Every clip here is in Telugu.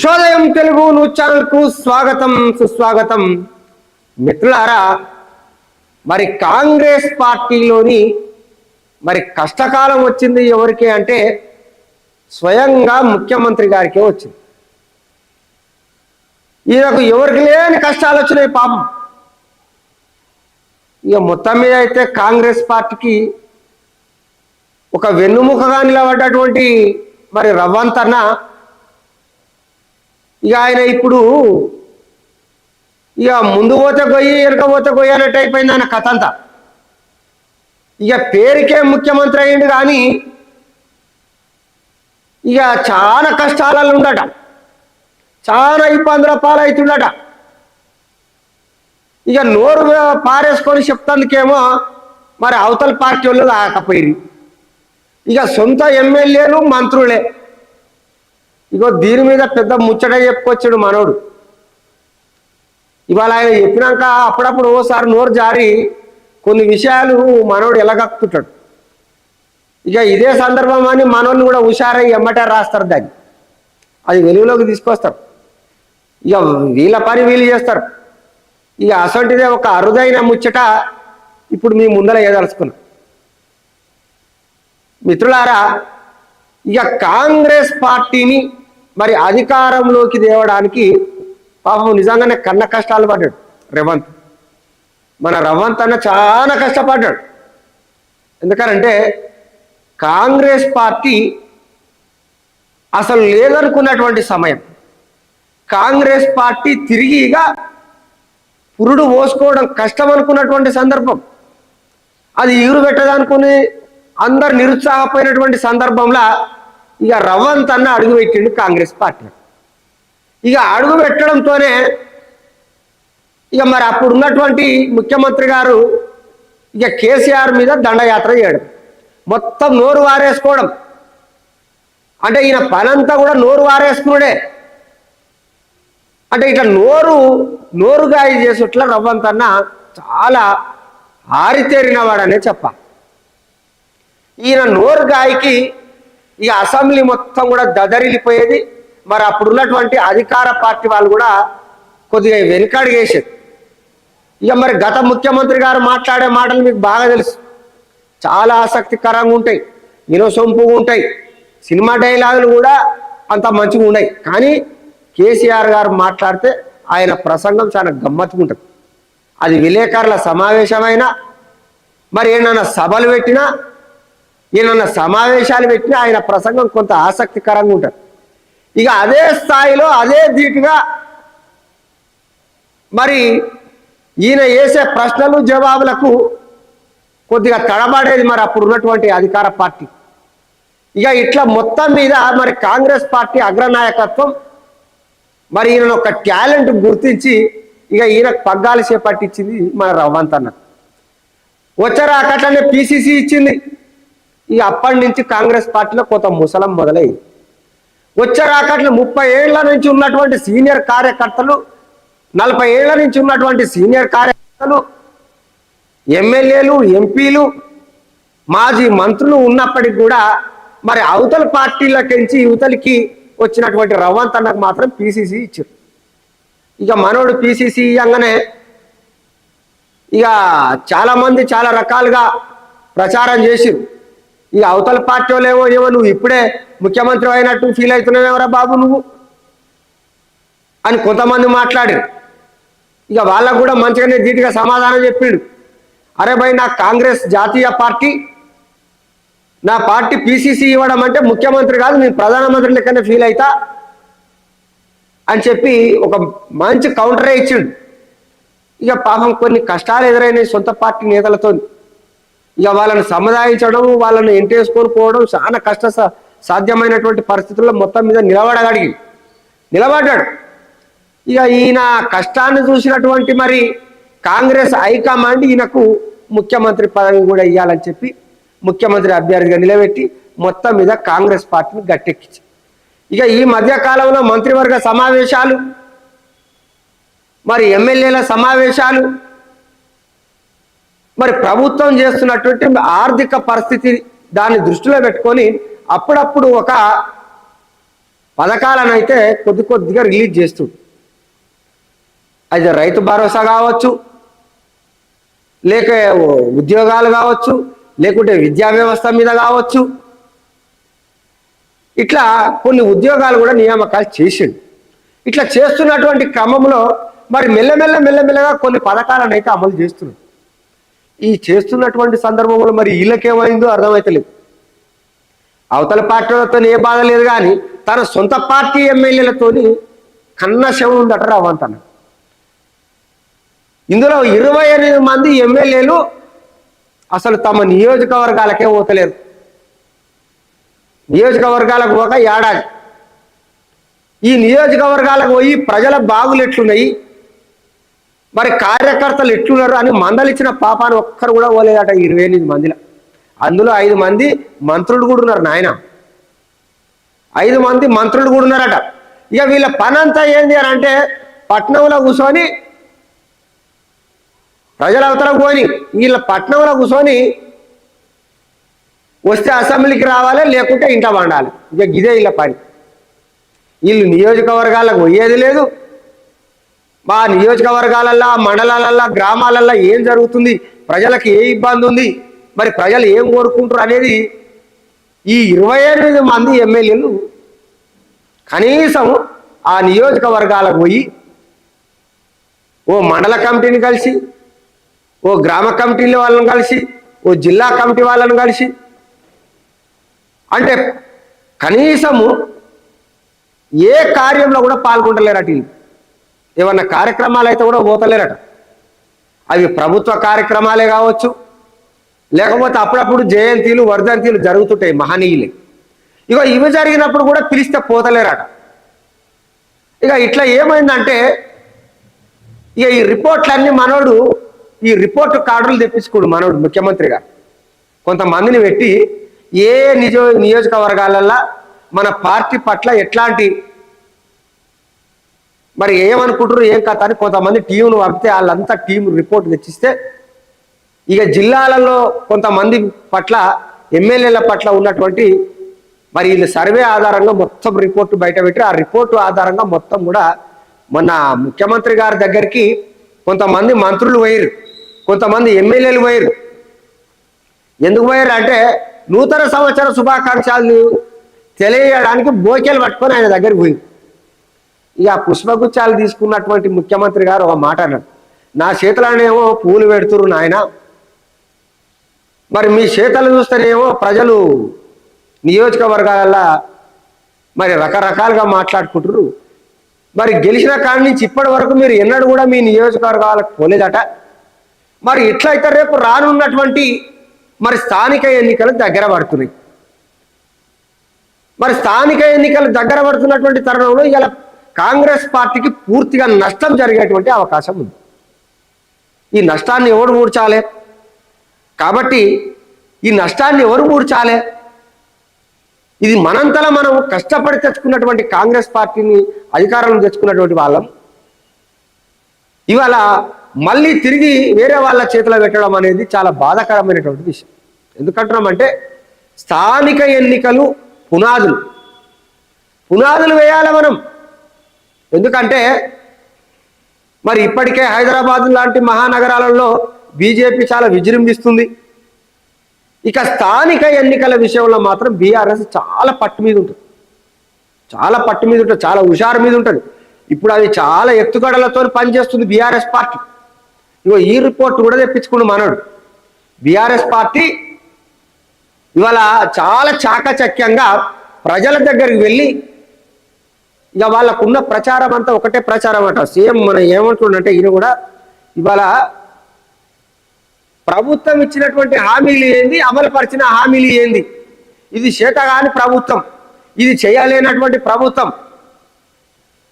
ఉషోదయం తెలుగు న్యూస్ ఛానల్కు స్వాగతం సుస్వాగతం. మిత్రులారా మరి కాంగ్రెస్ పార్టీలోని మరి కష్టకాలం వచ్చింది ఎవరికి అంటే స్వయంగా ముఖ్యమంత్రి గారికే వచ్చింది. ఈయనకు ఎవరికి లేని కష్టాలు వచ్చినాయి పాపం. ఇక మొత్తం మీద అయితే కాంగ్రెస్ పార్టీకి ఒక వెన్నుముకగా నిలబడ్డటువంటి మరి రవ్వంతన్నా ఇక ఆయన ఇప్పుడు ఇక ముందు పోతే గొయ్యి వెనక పోతే గొయ్యి అన్నట్టు అయిపోయింది ఆయన కథ అంతా. ఇక పేరుకే ముఖ్యమంత్రి అయ్యిండు కానీ ఇక చాలా కష్టాలలో ఉండట చాలా ఇబ్బందుల పాలవుతుండట ఇక నోరు పారేసుకొని చెప్తందుకేమో మరి అవతల పార్టీ వాళ్ళు ఆకపోయి ఇక సొంత ఎమ్మెల్యేలు మంత్రులే. ఇగో దీని మీద పెద్ద ముచ్చట చెప్పుకొచ్చాడు మనోడు. ఇవాళ ఆయన చెప్పినాక అప్పుడప్పుడు ఓసారి నోరు జారి కొన్ని విషయాలు మనోడు ఎలగక్కుతాడు ఇక ఇదే సందర్భం అని మనోళ్ళు కూడా హుషారై ఎమ్మటే రాస్తారు దాన్ని. అది వెలుగులోకి తీసుకొస్తారు. ఇక వీళ్ళ పని వీళ్ళు చేస్తారు. ఇక అసంటిదే ఒక అరుదైన ముచ్చట ఇప్పుడు మీ ముందర ఏదలుచుకున్నాం. మిత్రులారా ఇక కాంగ్రెస్ పార్టీని మరి అధికారంలోకి తేవడానికి పాపం నిజంగానే కన్న కష్టాలు పడ్డాడు రేవంత్. మన రవంత్ అన్న చాలా కష్టపడ్డాడు. ఎందుకనంటే కాంగ్రెస్ పార్టీ అసలు లేదనుకున్నటువంటి సమయం. కాంగ్రెస్ పార్టీ తిరిగిగా పురుడు పోసుకోవడం కష్టం అనుకున్నటువంటి సందర్భం. అది ఈరు పెట్టదనుకుని అందరు నిరుత్సాహపోయినటువంటి సందర్భంలో ఇక రవ్వంతన్నా అడుగు పెట్టిండు కాంగ్రెస్ పార్టీ. ఇక అడుగు పెట్టడంతోనే ఇక మరి అప్పుడు ఉన్నటువంటి ముఖ్యమంత్రి గారు ఇక కేసీఆర్ మీద దండయాత్ర చేయడం. మొత్తం నోరు వారేసుకోవడం. అంటే ఈయన పనంతా కూడా నోరు వారేసుకున్నాడే అంటే ఇట్లా నోరు నోరుగాయ చేసేట్ల రవ్వంతన్న చాలా ఆరితేరినవాడనే చెప్ప ఈయన నోరు గాయకి ఇక అసెంబ్లీ మొత్తం కూడా దదరిల్లిపోయేది. మరి అప్పుడు ఉన్నటువంటి అధికార పార్టీ వాళ్ళు కూడా కొద్దిగా వెనుకడిగేసేది ఇక మరి గత ముఖ్యమంత్రి గారు మాట్లాడే మాటలు మీకు బాగా తెలుసు. చాలా ఆసక్తికరంగా ఉంటాయి. వినోసొంపుగా ఉంటాయి. సినిమా డైలాగులు కూడా అంత మంచిగా ఉన్నాయి. కానీ కేసీఆర్ గారు మాట్లాడితే ఆయన ప్రసంగం చాలా గమ్మత్తుగా ఉంటుంది. అది విలేకరుల సమావేశమైనా మరి ఏమన్నా సభలు పెట్టినా ఈయనన్న సమావేశాలు పెట్టినా ఆయన ప్రసంగం కొంత ఆసక్తికరంగా ఉంటుంది. ఇక అదే స్థాయిలో అదే ధీటుగా మరి ఈయన వేసే ప్రశ్నలు జవాబులకు కొద్దిగా తడబడేది మరి అప్పుడు ఉన్నటువంటి అధికార పార్టీ. ఇక ఇట్లా మొత్తం మీద మరి కాంగ్రెస్ పార్టీ అగ్రనాయకత్వం మరి ఈయన ఒక టాలెంట్ గుర్తించి ఇక ఈయనకు పగ్గాలు చేపట్టించింది మన రవ్వంత్ అన్న. వచ్చారా అట్లనే పిసిసి ఇచ్చింది. ఇక అప్పటి నుంచి కాంగ్రెస్ పార్టీలో కొంత ముసలం మొదలైంది. వచ్చే రాకట్లు ముప్పై ఏళ్ళ నుంచి ఉన్నటువంటి సీనియర్ కార్యకర్తలు నలభై ఏళ్ళ నుంచి ఉన్నటువంటి సీనియర్ కార్యకర్తలు ఎమ్మెల్యేలు ఎంపీలు మాజీ మంత్రులు ఉన్నప్పటికి కూడా మరి అవతల పార్టీలకించి యువతలకి వచ్చినటువంటి రవ్వంత్ అన్నకు మాత్రం పిసిసి ఇచ్చారు. ఇక మనోడు పిసిసి ఇవ్వగానే ఇక చాలామంది చాలా రకాలుగా ప్రచారం చేసిరు ఈ అవతల పార్టీ లేవో ఏమో నువ్వు ఇప్పుడే ముఖ్యమంత్రి అయినట్టు ఫీల్ అవుతున్నావేమరా బాబు నువ్వు? అని కొంతమంది మాట్లాడారు. ఇక వాళ్ళకు కూడా మంచిగానే ధీటుగా సమాధానం చెప్పిండు. అరే భయ్ నా కాంగ్రెస్ జాతీయ పార్టీ నా పార్టీ పిసిసి ఇవ్వడం అంటే ముఖ్యమంత్రి కాదు నేను ప్రధానమంత్రి లెక్కనే ఫీల్ అవుతా అని చెప్పి ఒక మంచి కౌంటరే ఇచ్చిండు. ఇక పాపం కొన్ని కష్టాలు ఎదురైనాయి సొంత పార్టీ నేతలతో ఇక వాళ్ళని సముదాయించడం వాళ్ళని ఎంటేసుకొని పోవడం చాలా కష్ట సాధ్యమైనటువంటి పరిస్థితుల్లో మొత్తం మీద నిలబడగడిగి నిలబడ్డాడు. ఇక ఈయన కష్టాన్ని చూసినటువంటి మరి కాంగ్రెస్ హైకమాండ్ ఈయనకు ముఖ్యమంత్రి పదవి కూడా ఇవ్వాలని చెప్పి ముఖ్యమంత్రి అభ్యర్థిగా నిలబెట్టి మొత్తం మీద కాంగ్రెస్ పార్టీని గట్టెక్కించి ఇక ఈ మధ్య కాలంలో మంత్రివర్గ సమావేశాలు మరి ఎమ్మెల్యేల సమావేశాలు మరి ప్రభుత్వం చేస్తున్నటువంటి ఆర్థిక పరిస్థితి దాన్ని దృష్టిలో పెట్టుకొని అప్పుడప్పుడు ఒక పథకాలను అయితే కొద్ది కొద్దిగా రిలీజ్ చేస్తుంది అది రైతు భరోసా కావచ్చు లేక ఉద్యోగాలు కావచ్చు లేకుంటే విద్యా వ్యవస్థ మీద కావచ్చు. ఇట్లా కొన్ని ఉద్యోగాలు కూడా నియామకాలు చేసిండు ఇట్లా చేస్తున్నటువంటి క్రమంలో మరి మెల్లమెల్ల మెల్లమెల్లగా కొన్ని పథకాలను అయితే అమలు చేస్తున్నాడు ఈ చేస్తున్నటువంటి సందర్భంలో మరి వీళ్ళకేమైందో అర్థమైతలేదు. అవతల పార్టీలతో ఏ బాధ లేదు కానీ తన సొంత పార్టీ ఎమ్మెల్యేలతోని కన్న శవం ఉందట రావంతన ఇందులో ఇరవై ఎనిమిది మంది ఎమ్మెల్యేలు అసలు తమ నియోజకవర్గాలకే పోతలేరు. నియోజకవర్గాలకు పోక ఏడాది. ఈ నియోజకవర్గాలకు పోయి ప్రజల బాగులు ఎట్లున్నాయి? మరి కార్యకర్తలు ఎట్లున్నారు అని మందలిచ్చిన పాపాన్ని ఒక్కరు కూడా పోలేదట ఇరవై ఎనిమిది మందిలో. అందులో ఐదు మంది మంత్రులు కూడా ఉన్నారు నాయన. ఐదు మంది మంత్రులు కూడా ఉన్నారట. ఇక వీళ్ళ పని అంతా ఏంది అని అంటే పట్నంలో కూర్చొని ప్రజల అవతల పోని వీళ్ళ పట్నంలో కూర్చొని వస్తే అసెంబ్లీకి రావాలి లేకుంటే ఇంట వండాలి. ఇక గిదే వీళ్ళ పని. వీళ్ళు నియోజకవర్గాలకు పోయేది లేదు మా నియోజకవర్గాలల్లో మండలాలల్లో గ్రామాలల్లో ఏం జరుగుతుంది? ప్రజలకు ఏ ఇబ్బంది ఉంది? మరి ప్రజలు ఏం కోరుకుంటారు అనేది ఈ ఇరవై ఎనిమిది మంది ఎమ్మెల్యేలు కనీసం ఆ నియోజకవర్గాలకు పోయి ఓ మండల కమిటీని కలిసి ఓ గ్రామ కమిటీల వాళ్ళని కలిసి ఓ జిల్లా కమిటీ వాళ్ళని కలిసి అంటే కనీసము ఏ కార్యంలో కూడా పాల్గొంటలేరట వీళ్ళు ఏమన్నా కార్యక్రమాలు అయితే కూడా పోతలేరట. అవి ప్రభుత్వ కార్యక్రమాలే కావచ్చు. లేకపోతే అప్పుడప్పుడు జయంతిలు వర్ధంతిలు జరుగుతుంటాయి మహనీయులే. ఇక ఇవి జరిగినప్పుడు కూడా పిలిస్తే పోతలేరట. ఇక ఇట్లా ఏమైందంటే ఇక ఈ రిపోర్ట్లన్నీ మనోడు ఈ రిపోర్ట్ కార్డులు తెప్పించుకోడు మనోడు ముఖ్యమంత్రి గారు. కొంతమందిని పెట్టి ఏ నిజ నియోజకవర్గాలల్లో మన పార్టీ పట్ల ఎట్లాంటి మరి ఏమనుకుంటారు ఏం కథ అని కొంతమంది టీంను పంపితే వాళ్ళంతా టీం రిపోర్ట్ తెచ్చిస్తే ఇక జిల్లాలలో కొంతమంది పట్ల ఎమ్మెల్యేల పట్ల ఉన్నటువంటి మరి వీళ్ళు సర్వే ఆధారంగా మొత్తం రిపోర్టు బయట పెట్టి ఆ రిపోర్టు ఆధారంగా మొత్తం కూడా మొన్న ముఖ్యమంత్రి గారి దగ్గరికి కొంతమంది మంత్రులు పోయారు కొంతమంది ఎమ్మెల్యేలు పోయారు ఎందుకు పోయారు అంటే నూతన సంవత్సర శుభాకాంక్షలు తెలియజేయడానికి బోకేలు పట్టుకొని ఆయన దగ్గరికి పోయింది ఇక ఆ పుష్పగుచ్చాలు తీసుకున్నటువంటి ముఖ్యమంత్రి గారు ఒక మాట అన్నాడు. నా చేతులనేమో పూలు పెడుతురు నాయన. మరి మీ చేతలు చూస్తేనేమో ప్రజలు నియోజకవర్గాలల్లో మరి రకరకాలుగా మాట్లాడుకుంటారు మరి గెలిచిన కాడి నుంచి ఇప్పటి వరకు మీరు ఎన్నడూ కూడా మీ నియోజకవర్గాలకు పోలేదట. మరి ఇట్లయితే రేపు రానున్నటువంటి మరి స్థానిక ఎన్నికలు దగ్గర పడుతున్నాయి. మరి స్థానిక ఎన్నికలు దగ్గర పడుతున్నటువంటి తరుణంలో ఇలా కాంగ్రెస్ పార్టీకి పూర్తిగా నష్టం జరిగేటువంటి అవకాశం ఉంది. ఈ నష్టాన్ని ఎవరు మూడ్చాలే కాబట్టి ఈ నష్టాన్ని ఎవరు మూడ్చాలే ఇది మనంతలా మనం కష్టపడి తెచ్చుకున్నటువంటి కాంగ్రెస్ పార్టీని అధికారంలో తెచ్చుకున్నటువంటి వాళ్ళం. ఇవాళ మళ్ళీ తిరిగి వేరే వాళ్ళ చేతిలో పెట్టడం అనేది చాలా బాధాకరమైనటువంటి విషయం. ఎందుకంటున్నామంటే స్థానిక ఎన్నికలు పునాదులు. పునాదులు వేయాలి మనం. ఎందుకంటే మరి ఇప్పటికే హైదరాబాద్ లాంటి మహానగరాలలో బీజేపీ చాలా విజృంభిస్తుంది. ఇక స్థానిక ఎన్నికల విషయంలో మాత్రం బీఆర్ఎస్ చాలా పట్టు మీద ఉంటుంది. చాలా పట్టు మీద ఉంటుంది చాలా హుషారు మీద ఉంటుంది. ఇప్పుడు అది చాలా ఎత్తుగడలతో పనిచేస్తుంది బీఆర్ఎస్ పార్టీ. ఇగో ఈ రిపోర్ట్ కూడా తెప్పించుకుని మనడు. బీఆర్ఎస్ పార్టీ ఇవాళ చాలా చాకచక్యంగా ప్రజల దగ్గరికి వెళ్ళి ఇక వాళ్ళకున్న ప్రచారం అంతా ఒకటే ప్రచారం అంట. సీఎం మన ఏమంటుండంటే ఈయన కూడా ఇవాళ ప్రభుత్వం ఇచ్చినటువంటి హామీలు ఏంది? అమలుపరిచిన హామీలు ఏంది? ఇది చేతగాని ప్రభుత్వం. ఇది చేయలేనటువంటి ప్రభుత్వం.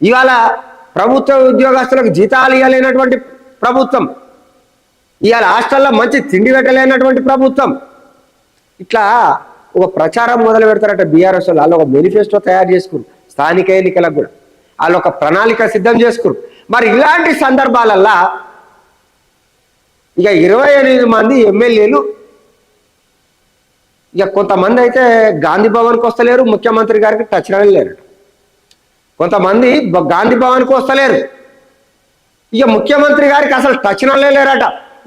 ఇవాళ ప్రభుత్వ ఉద్యోగస్తులకు జీతాలు ఇవ్వలేనటువంటి ప్రభుత్వం. ఇవాళ హాస్టల్లో మంచి తిండి పెట్టలేనటువంటి ప్రభుత్వం. ఇట్లా ఒక ప్రచారం మొదలు పెడతారట బీఆర్ఎస్ వాళ్ళు ఒక మేనిఫెస్టో తయారు చేసుకున్నారు. స్థానిక ఎన్నికలకు కూడా. వాళ్ళు ఒక ప్రణాళిక సిద్ధం చేసుకురు. మరి ఇలాంటి సందర్భాలల్లా ఇక ఇరవై ఎనిమిది మంది ఎమ్మెల్యేలు ఇక కొంతమంది అయితే గాంధీ భవన్కి వస్తలేరు ముఖ్యమంత్రి గారికి టచ్ లేరు. కొంతమంది గాంధీ భవన్కి వస్తలేరు. ఇక ముఖ్యమంత్రి గారికి అసలు టచ్నలే లేరట.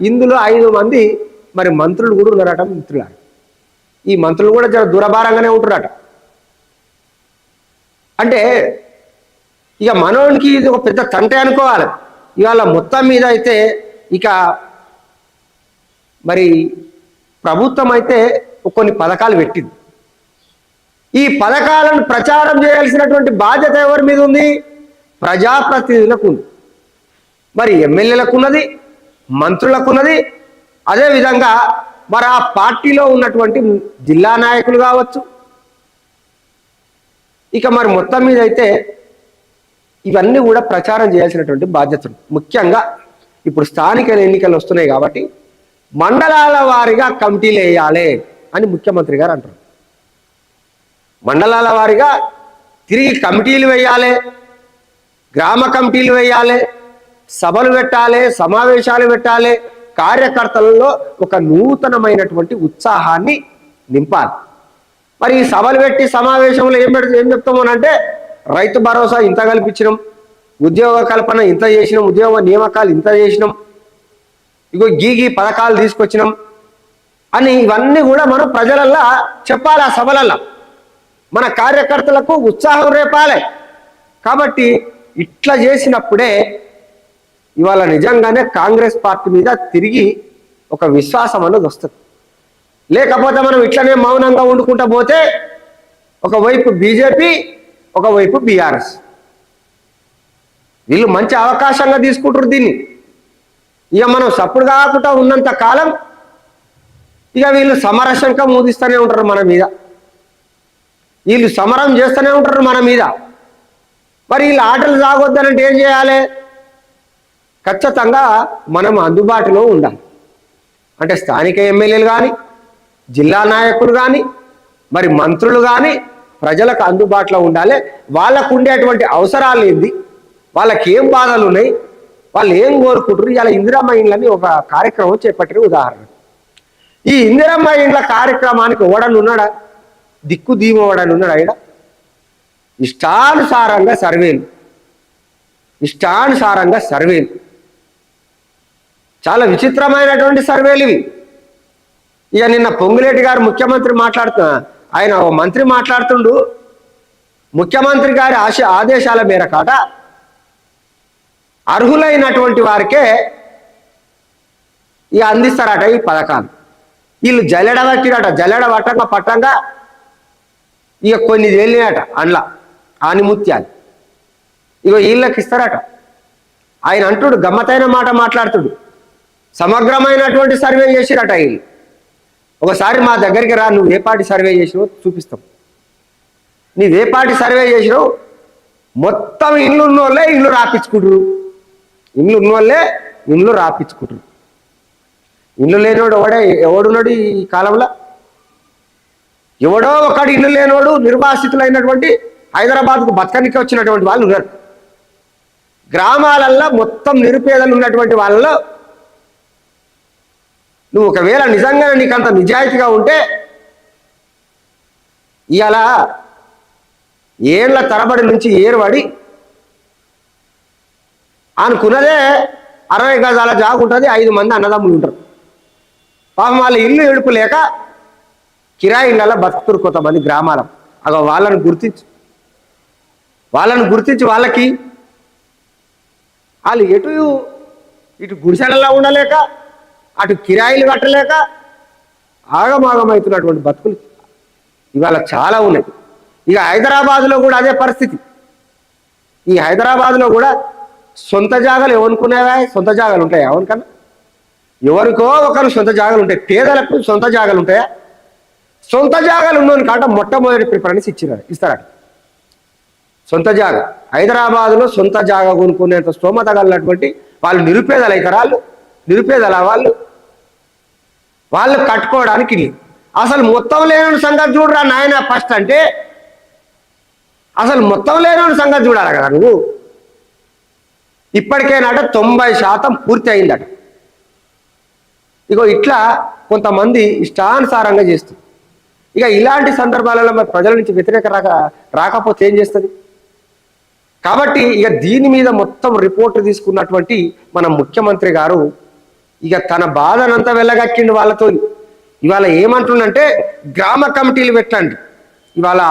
ఇందులో ఐదు మంది మరి మంత్రులు కూడా ఉన్నారట మిత్రులారు. ఈ మంత్రులు కూడా చాలా దురభారంగానే ఉంటున్నారట. ఇక మనోనికి ఇది ఒక పెద్ద తంటే అనుకోవాలి. ఇవాళ మొత్తం మీద అయితే ఇక మరి ప్రభుత్వం అయితే కొన్ని పథకాలు పెట్టింది. ఈ పథకాలను ప్రచారం చేయాల్సినటువంటి బాధ్యత ఎవరి మీద ఉంది? ప్రజాప్రతినిధులకు ఉంది. మరి ఎమ్మెల్యేలకు ఉన్నది మంత్రులకు ఉన్నది అదేవిధంగా మరి ఆ పార్టీలో ఉన్నటువంటి జిల్లా నాయకులు కావచ్చు ఇక మరి మొత్తం మీద అయితే ఇవన్నీ కూడా ప్రచారం చేయాల్సినటువంటి బాధ్యతలు ముఖ్యంగా ఇప్పుడు స్థానిక ఎన్నికలు వస్తున్నాయి కాబట్టి మండలాల వారిగా కమిటీలు వేయాలి అని ముఖ్యమంత్రి గారు అంటారు మండలాల వారిగా తిరిగి కమిటీలు వేయాలి గ్రామ కమిటీలు వేయాలి సభలు పెట్టాలి సమావేశాలు పెట్టాలి కార్యకర్తలలో ఒక నూతనమైనటువంటి ఉత్సాహాన్ని నింపాలి. మరి ఈ సభలు పెట్టి సమావేశంలో ఏం పెడితే ఏం చెప్తామనంటే రైతు భరోసా ఇంత కల్పించినాం ఉద్యోగ కల్పన ఇంత చేసినాం ఉద్యోగ నియామకాలు ఇంత చేసినాం ఇగో గీగి పథకాలు తీసుకొచ్చినాం అని ఇవన్నీ కూడా మనం ప్రజలల్లా చెప్పాలి ఆ సభలల్లా. మన కార్యకర్తలకు ఉత్సాహం రేపాలి. కాబట్టి ఇట్లా చేసినప్పుడే ఇవాళ నిజంగానే కాంగ్రెస్ పార్టీ మీద తిరిగి ఒక విశ్వాసం అనేది వస్తుంది. లేకపోతే మనం ఇట్లనే మౌనంగా వండుకుంటా పోతే ఒకవైపు బీజేపీ ఒకవైపు బీఆర్ఎస్. వీళ్ళు మంచి అవకాశంగా తీసుకుంటారు దీన్ని. ఇక మనం సప్పుడు కాకుండా ఉన్నంత కాలం ఇక వీళ్ళు సమరశంక మూదిస్తూనే ఉంటారు మన మీద. వీళ్ళు సమరం చేస్తూనే ఉంటారు మన మీద. మరి వీళ్ళు ఆటలు సాగొద్దనంటే ఏం చేయాలి? ఖచ్చితంగా మనం అందుబాటులో ఉండాలి. అంటే స్థానిక ఎమ్మెల్యేలు కానీ జిల్లా నాయకులు కానీ మరి మంత్రులు కానీ ప్రజలకు అందుబాటులో ఉండాలి. వాళ్ళకు ఉండేటువంటి అవసరాలు ఏంది? వాళ్ళకి ఏం బాధలు ఉన్నాయి? వాళ్ళు ఏం కోరుకుంటారు ఇలా ఇందిరమ్మ ఇండ్లని ఒక కార్యక్రమం చేపట్టిన ఉదాహరణ. ఈ ఇందిరమ్మ ఇండ్ల కార్యక్రమానికి ఓడను ఉన్నాడా? దిక్కు దీమ ఉన్నాడు ఆయన ఇష్టానుసారంగా సర్వేలు. ఇష్టానుసారంగా సర్వేలు. చాలా విచిత్రమైనటువంటి సర్వేలు ఇవి. ఇక నిన్న పొంగులేటి గారు ముఖ్యమంత్రి మాట్లాడుతున్న ఆయన ఓ మంత్రి మాట్లాడుతుండు. ముఖ్యమంత్రి గారి ఆశ ఆదేశాల మేరకాట అర్హులైనటువంటి వారికే ఇక అందిస్తారట ఈ పథకాలు. వీళ్ళు జల్లెడ పట్టిరట జల్లెడ పట్టంగా పట్టంగా ఇక కొన్ని తేలినట అండ్లా ఆనిముత్యాలు. ఇక వీళ్ళకి ఇస్తారట. ఆయన అంటుడు గమ్మతైన మాట మాట్లాడుతుడు. సమగ్రమైనటువంటి సర్వే చేసిరట వీళ్ళు. ఒకసారి మా దగ్గరికి రా నువ్వు ఏ పాటి సర్వే చేసినావు చూపిస్తాం. నీవు ఏ పాటి సర్వే చేసినావు మొత్తం ఇల్లు ఉన్న వాళ్ళే ఇల్లు రాపించుకుంటారు ఇల్లు ఉన్నోళ్ళే ఇల్లు రాపించుకుంటారు ఇల్లు లేనివాడు ఎవడే ఎవడున్నాడు ఈ కాలంలో? ఎవడో ఒకడు ఇల్లు లేనివాడు నిర్వాసితులైనటువంటి హైదరాబాద్కు బతకనికి వచ్చినటువంటి వాళ్ళు ఉన్నారు. గ్రామాలల్లో మొత్తం నిరుపేదలు ఉన్నటువంటి వాళ్ళలో నువ్వు ఒకవేళ నిజంగా నీకు అంత నిజాయితీగా ఉంటే ఇవాళ ఏళ్ళ తరబడి నుంచి ఏరుబడి అనుకున్నదే అరవై గజాల జాగు ఉంటుంది ఐదు మంది అన్నదమ్ములు ఉంటారు. పాపం వాళ్ళ ఇల్లు ఎడుపు లేక కిరాయి బతుకుతురు కొంతమంది గ్రామాల. అగ వాళ్ళని గుర్తించు. వాళ్ళని గుర్తించి వాళ్ళకి వాళ్ళు ఎటు ఇటు గుడిసెలలో ఉండలేక అటు కిరాయిలు కట్టలేక ఆగమాగమవుతున్నటువంటి బతుకులు ఇవాళ చాలా ఉన్నాయి. ఇక హైదరాబాద్లో కూడా అదే పరిస్థితి. ఈ హైదరాబాద్లో కూడా సొంత జాగాలు ఎవరుకునేవా సొంత జాగాలు ఉంటాయా? ఎవరికన్నా ఎవరికో ఒకరు సొంత జాగాలు ఉంటాయి. పేదలకు సొంత జాగాలు ఉంటాయా? సొంత జాగాలు ఉన్నోని కాట మొట్టమొదటి ప్రిఫరెన్స్ ఇచ్చినారు. ఇస్తారట సొంత జాగా. హైదరాబాద్లో సొంత జాగా కొనుక్కునేంత స్తోమత కలిగినటువంటి వాళ్ళు నిరుపేదలు అవుతారు వాళ్ళు? నిరుపేదల వాళ్ళు? వాళ్ళు కట్టుకోవడానికి ఇల్లు అసలు మొత్తం లేని సంగతి చూడరా నాయన ఫస్ట్ అంటే? అసలు మొత్తం లేని సంగతి చూడాలి కదా నువ్వు? ఇప్పటికేనాట తొంభై శాతం పూర్తి అయిందట. ఇగో ఇట్లా కొంతమంది ఇష్టానుసారంగా చేస్తుంది. ఇక ఇలాంటి సందర్భాలలో మరి ప్రజల నుంచి వ్యతిరేక రాక రాకపోతే ఏం చేస్తుంది? కాబట్టి ఇక దీని మీద మొత్తం రిపోర్ట్ తీసుకున్నటువంటి మన ముఖ్యమంత్రి గారు ఇక తన బాధనంతా వెళ్ళగక్కిండు వాళ్ళతో. ఇవాళ ఏమంటుండంటే గ్రామ కమిటీలు పెట్టండి. ఇవాళ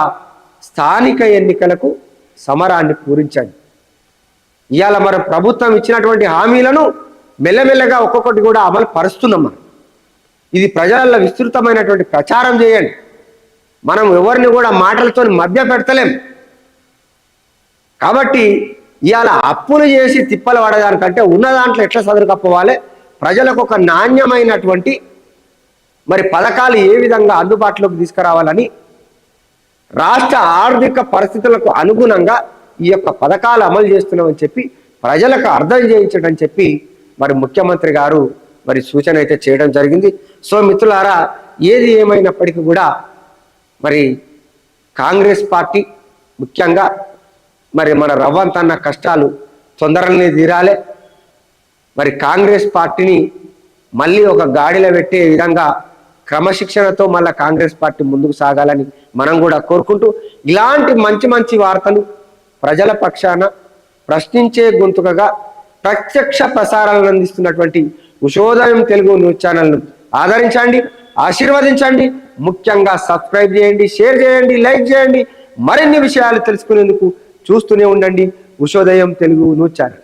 స్థానిక ఎన్నికలకు సమరాన్ని పూరించండి. ఇవాళ మన ప్రభుత్వం ఇచ్చినటువంటి హామీలను మెల్లమెల్లగా ఒక్కొక్కటి కూడా అమలు పరుస్తున్నాం మనం. ఇది ప్రజలలో విస్తృతమైనటువంటి ప్రచారం చేయండి. మనం ఎవరిని కూడా మాటలతో మధ్య పెడతలేం. కాబట్టి ఇవాళ అప్పులు చేసి తిప్పలు పడడానికంటే ఉన్న దాంట్లో ఎట్లా సదురుకపోవాలి ప్రజలకు ఒక నాణ్యమైనటువంటి మరి పథకాలు ఏ విధంగా అందుబాటులోకి తీసుకురావాలని రాష్ట్ర ఆర్థిక పరిస్థితులకు అనుగుణంగా ఈ యొక్క పథకాలు అమలు చేస్తున్నామని చెప్పి ప్రజలకు అర్థం చేయించడం చెప్పి మరి ముఖ్యమంత్రి గారు మరి సూచన అయితే చేయడం జరిగింది. సో మిత్రులారా ఏది ఏమైనప్పటికీ కూడా మరి కాంగ్రెస్ పార్టీ ముఖ్యంగా మరి మన రవ్వంతన్న కష్టాలు తొందరనే తీరాలే. మరి కాంగ్రెస్ పార్టీని మళ్ళీ ఒక గాడిలో పెట్టే విధంగా క్రమశిక్షణతో మళ్ళీ కాంగ్రెస్ పార్టీ ముందుకు సాగాలని మనం కూడా కోరుకుంటూ ఇలాంటి మంచి మంచి వార్తలు ప్రజల పక్షాన ప్రశ్నించే గొంతుకగా ప్రత్యక్ష ప్రసారాలను అందిస్తున్నటువంటి ఉషోదయం తెలుగు న్యూస్ ఛానల్ను ఆదరించండి ఆశీర్వదించండి ముఖ్యంగా సబ్స్క్రైబ్ చేయండి షేర్ చేయండి లైక్ చేయండి మరిన్ని విషయాలు తెలుసుకునేందుకు చూస్తూనే ఉండండి ఉషోదయం తెలుగు న్యూస్ ఛానల్.